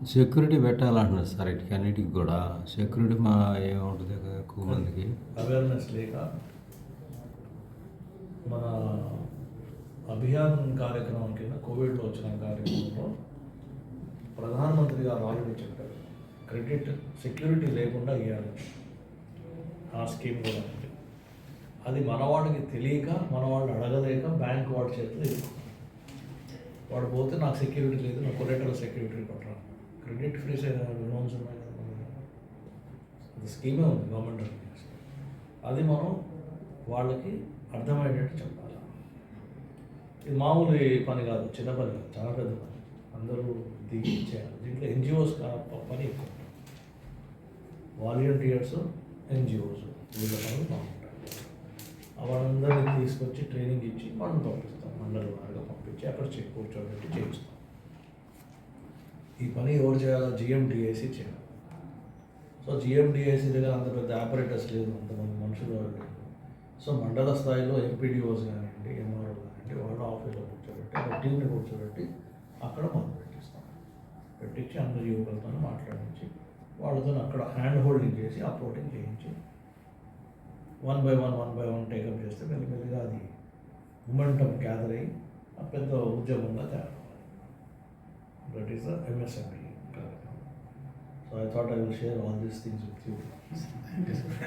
Security పెట్టాలంటున్నారు sir ఇటుకి అన్నిటికి కూడా. Security మా ఏముంటుంది ఎక్కువ మందికి. అవేర్నెస్ లేక మన అభియాన్ కార్యక్రమం కింద కోవిడ్లో వచ్చిన కార్యక్రమంలో ప్రధానమంత్రి గారు ఆల్రెడీ చెప్పారు. క్రెడిట్ సెక్యూరిటీ లేకుండా ఇవ్వాలి ఆ స్కీమ్ కూడా అది మనవాడికి తెలియక మనవాళ్ళు అడగలేక బ్యాంక్ వాడి చేతిలో వాడు పోతే నాకు సెక్యూరిటీ లేదు నాకు కొలెటరల్ సెక్యూరిటీ కొట్టరా. క్రెడిట్ ఫ్రీ లోన్స్ ఉన్నాయి? అది స్కీమే ఉంది గవర్నమెంట్ అది మనం వాళ్ళకి అర్థమయ్యేటట్టు చెప్పాలి? ఇది మామూలు పని కాదు చిన్న పని కాదు చాలా పెద్ద పని. అందరూ దిగి చేయాలి. దీంట్లో ఎన్జిఓస్ పని ఎక్కువ. వాలంటీర్స్ ఎన్జిఓస్ వీళ్ళ పనులు బాగుంటాయి. వాళ్ళందరినీ తీసుకొచ్చి ట్రైనింగ్ ఇచ్చి మనం పంపిస్తాం. మండలి వారిగా పంపించి అక్కడ చెక్ కూర్చోబెట్టి చేయిస్తాం. ఈ పని ఎవరు చేయాలో జిఎండిఏసి చేయాలి. సో జిఎండిఐసి దగ్గర అంత పెద్ద ఆపరేటర్స్ లేదు అంతమంది మనుషులు వాళ్ళు సో మండల స్థాయిలో ఎంపీడీఓస్ కానివ్వండి ఎంఆర్ఓ కానివ్వండి వాళ్ళ ఆఫీస్లో కూర్చోబెట్టి ఒక టీంని కూర్చోబెట్టి అక్కడ మొదలు పెట్టిస్తాం. పెట్టించి అందరి యువకులతో మాట్లాడించి వాళ్ళతో అక్కడ హ్యాండ్ హోల్డింగ్ చేసి అప్లోడింగ్ చేయించి one by one one by one take up చేస్తే మెల్లిమెల్లిగా అది మొమెంటం గ్యాదర్ అయ్యి ఆ పెద్ద ఉద్యమంగా తేడా Sir, So I thought I will share all these things with you.